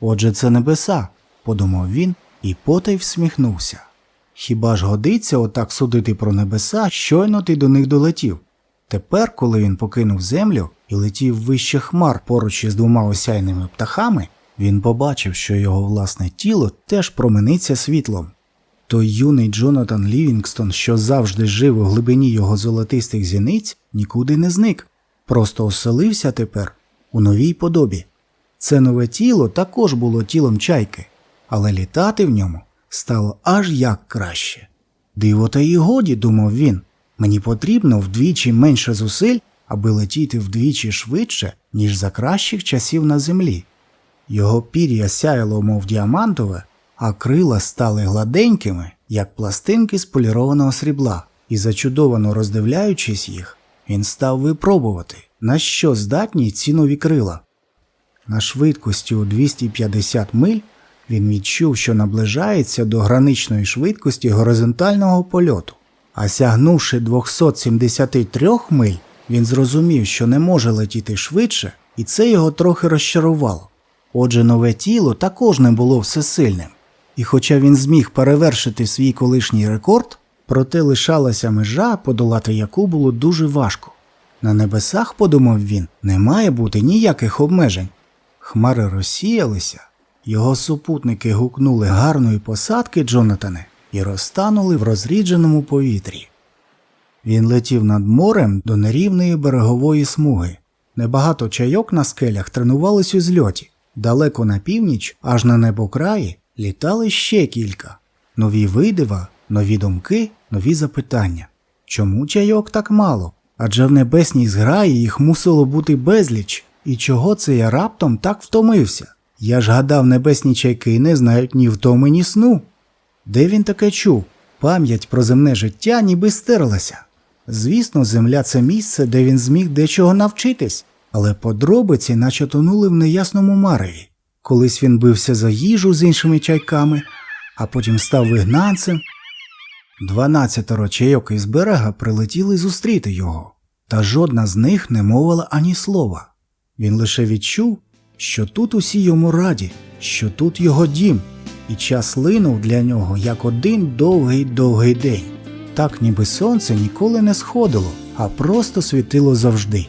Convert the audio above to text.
Отже, це небеса, подумав він і потай всміхнувся. Хіба ж годиться отак судити про небеса, щойно ти до них долетів? Тепер, коли він покинув землю і летів вище хмар поруч із двома осяйними птахами, він побачив, що його власне тіло теж промениться світлом. Той юний Джонатан Лівінгстон, що завжди жив у глибині його золотистих зіниць, нікуди не зник, просто оселився тепер у новій подобі. Це нове тіло також було тілом чайки, але літати в ньому стало аж як краще. Диво та й годі, думав він, мені потрібно вдвічі менше зусиль, аби летіти вдвічі швидше, ніж за кращих часів на землі. Його пір'я сяяло, мов діамантове, а крила стали гладенькими, як пластинки з полірованого срібла, і, зачудовано роздивляючись їх, він став випробувати, на що здатні ці нові крила. На швидкості у 250 миль він відчув, що наближається до граничної швидкості горизонтального польоту, а сягнувши 273 миль, він зрозумів, що не може летіти швидше, і це його трохи розчарувало. Отже, нове тіло також не було всесильним, і хоча він зміг перевершити свій колишній рекорд, проте лишалася межа, подолати яку було дуже важко. На небесах, подумав він, не має бути ніяких обмежень. Хмари розсіялися, його супутники гукнули гарної посадки Джонатане і розтанули в розрідженому повітрі. Він летів над морем до нерівної берегової смуги. Небагато чайок на скелях тренувались у зльоті. Далеко на північ, аж на небокраї, літали ще кілька. Нові видива, нові думки, нові запитання. Чому чайок так мало? Адже в небесній зграї їх мусило бути безліч. І чого це я раптом так втомився? Я ж гадав, небесні чайки не знають ні втоми, ні сну. Де він таке чув? Пам'ять про земне життя ніби стерлася. Звісно, земля це місце, де він зміг дечого навчитись, але подробиці наче тонули в неясному мареві. Колись він бився за їжу з іншими чайками, а потім став вигнанцем. Дванадцятеро чайок із берега прилетіли зустріти його, та жодна з них не мовила ані слова. Він лише відчув, що тут усі йому раді, що тут його дім, і час линув для нього як один довгий довгий день, так ніби сонце ніколи не сходило, а просто світило завжди.